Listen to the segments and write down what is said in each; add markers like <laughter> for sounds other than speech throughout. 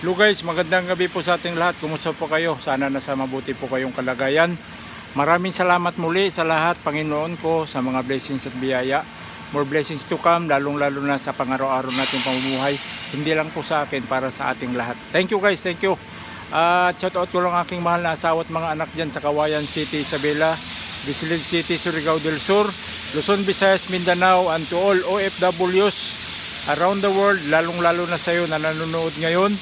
Hello guys, magandang gabi po sa ating lahat. Kumusta po kayo? Sana nasa mabuti po kayong kalagayan. Maraming salamat muli sa lahat, Panginoon ko, sa mga blessings at biyaya. More blessings to come, lalong-lalo na sa pang-araw-araw nating pamumuhay. Hindi lang po sa akin, para sa ating lahat. Thank you guys, thank you. At shout out ko lang aking mahal na asawa at mga anak dyan sa Kawayan City, Isabela, Bisilid City, Surigao del Sur, Luzon, Visayas, Mindanao, and to all OFWs around the world, lalong-lalo na sa iyo na nanonood ngayon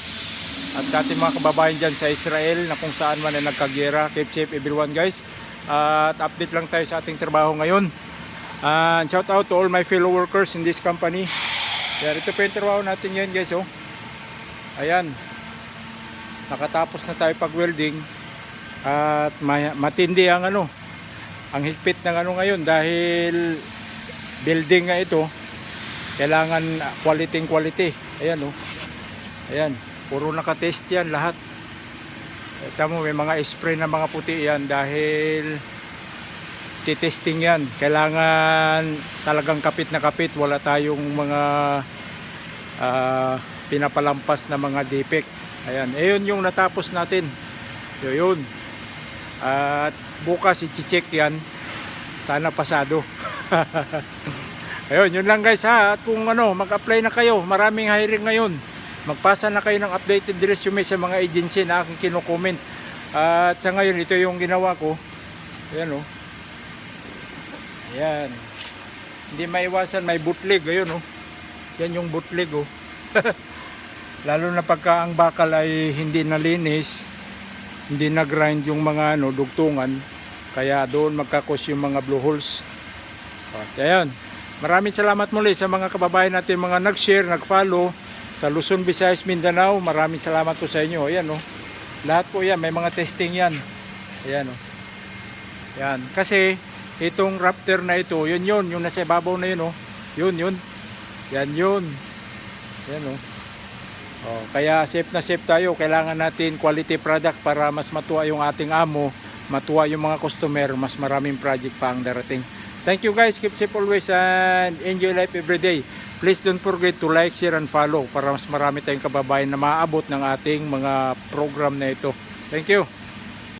at ating mga kababayan dyan sa Israel na kung saan man na nagkagera. Keep safe everyone guys. at update lang tayo sa ating trabaho ngayon. And shout out to all my fellow workers in this company. Yan, ito po yung trabaho natin ngayon guys. Oh. Ayan. Nakatapos na tayo pag welding. At ma- matindi ang ano. Ang higpit ng ano ngayon dahil building nga ito. Kailangan quality quality. Ayan oh. Ayan. Puro nakatest yan lahat. Ito mo, may mga spray na mga puti yan dahil titesting yan. Kailangan talagang kapit na kapit. Wala tayong mga ah, pinapalampas na mga defect. Ayan. Ayun yung natapos natin. Yun. yun. At bukas i-check yan. Sana pasado. <laughs> Ayun, yun lang guys ha. At kung ano, mag-apply na kayo. Maraming hiring ngayon magpasa na kayo ng updated resume sa mga agency na aking kino-comment. At sa ngayon, ito yung ginawa ko. Ayan o. Ayan. Hindi maiwasan, may bootleg. Ayun o. Yan yung bootleg o. <laughs> Lalo na pagka ang bakal ay hindi nalinis, hindi na-grind yung mga ano, dugtungan. Kaya doon magkakos yung mga blue holes. At ayan. Maraming salamat muli sa mga kababayan natin, mga nag-share, nag-follow sa Luzon, Visayas, Mindanao. Maraming salamat po sa inyo. Ayan oh. Lahat po yan, may mga testing yan. Ayan oh. Yan. Kasi itong Raptor na ito, yun yun, yung nasa ibabaw na yun oh. Yun yun. Yan yun. Yan oh. Oh, kaya safe na safe tayo. Kailangan natin quality product para mas matuwa yung ating amo, matuwa yung mga customer, mas maraming project pa ang darating. Thank you guys. Keep safe always and enjoy life every day. Please don't forget to like, share, and follow para mas marami tayong kababayan na maaabot ng ating mga program na ito. Thank you.